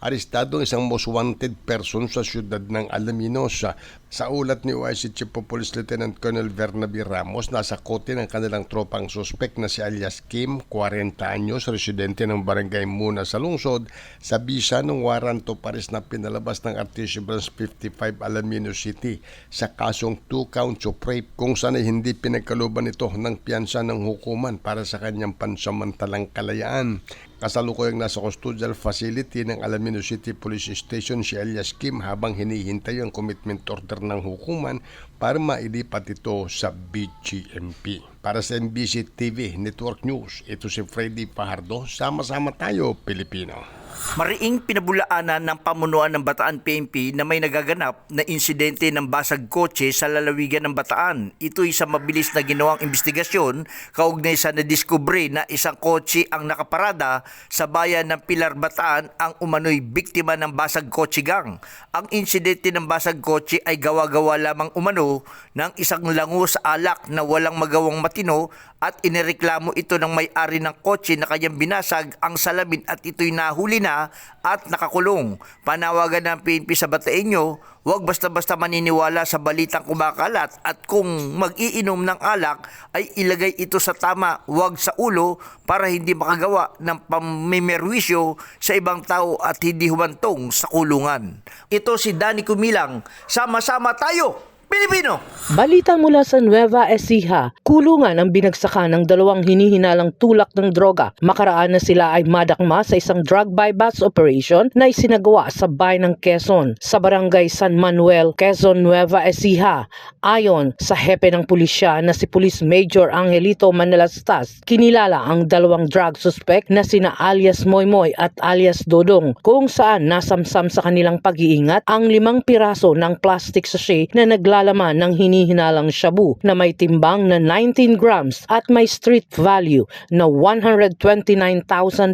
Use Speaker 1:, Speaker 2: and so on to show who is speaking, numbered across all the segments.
Speaker 1: arestado ang isang most wanted person sa siyudad ng Alaminos. Sa ulat ni OIC Chief of Police Lieutenant Colonel Bernabe Ramos, nasa kote ng kanilang tropang suspek na si alias Kim, 40 anyos, residente ng barangay Muna sa lungsod, sa bisa ng warrant to pares na pinalabas ng Artesia Branch 55 Alaminos City sa kasong 2 counts of rape kung saan hindi pinagkaluban ito ng piyansa ng hukuman para sa kanyang pansamantalang kalayaan. Kasalukuyang nasa custodial facility ng Alamino City Police Station si alias Kim habang hinihintay ang commitment order ng hukuman para mailipat ito sa BGMP. Para sa MBC TV Network News, ito si Freddy Fajardo. Sama-sama tayo, Pilipino.
Speaker 2: Mariing pinabulaanan ng pamunuan ng Bataan PNP na may nagaganap na insidente ng basag kotse sa lalawigan ng Bataan. Ito'y sa mabilis na ginawang investigasyon kaugnay sa nadiskubre na isang kotse ang nakaparada sa bayan ng Pilar Bataan ang umano'y biktima ng basag kotse gang. Ang insidente ng basag kotse ay gawa-gawa lamang umano ng isang lango sa alak na walang magawang matino at inireklamo ito ng may-ari ng kotse na kanyang binasag ang salamin at ito'y nahuli na at nakakulong. Panawagan ng PNP sa Bataeño, huwag basta-basta maniniwala sa balitang kumakalat at kung mag-iinom ng alak ay ilagay ito sa tama, huwag sa ulo para hindi makagawa ng pamimerwisyo sa ibang tao at hindi humantong sa kulungan. Ito si Danny Kumilang, sama-sama tayo, Pilipino!
Speaker 3: Balita mula sa Nueva Ecija, kulungan ang binagsakan ng dalawang hinihinalang tulak ng droga. Makaraan na sila ay madakma sa isang drug buy-bust operation na isinagawa sa bayan ng Quezon sa barangay San Manuel, Quezon, Nueva Ecija. Ayon sa hepe ng pulisya na si Police Major Angelito Manalastas, kinilala ang dalawang drug suspect na sina alias Moymoy at alias Dodong kung saan nasamsam sa kanilang pag-iingat ang limang piraso ng plastic sachet na naglalaman ng hinihinalang shabu na may timbang na 19 grams at may street value na 129,000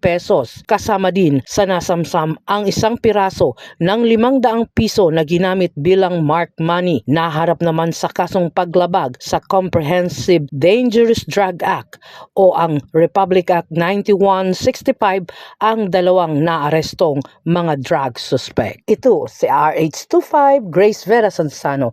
Speaker 3: pesos. Kasama din sa nasamsam ang isang piraso ng 500 piso na ginamit bilang mark money. Naharap naman sa kasong paglabag sa Comprehensive Dangerous Drug Act o ang Republic Act 9165 ang dalawang naarestong mga drug suspect. Ito si RH25 Grace Vera Sansano.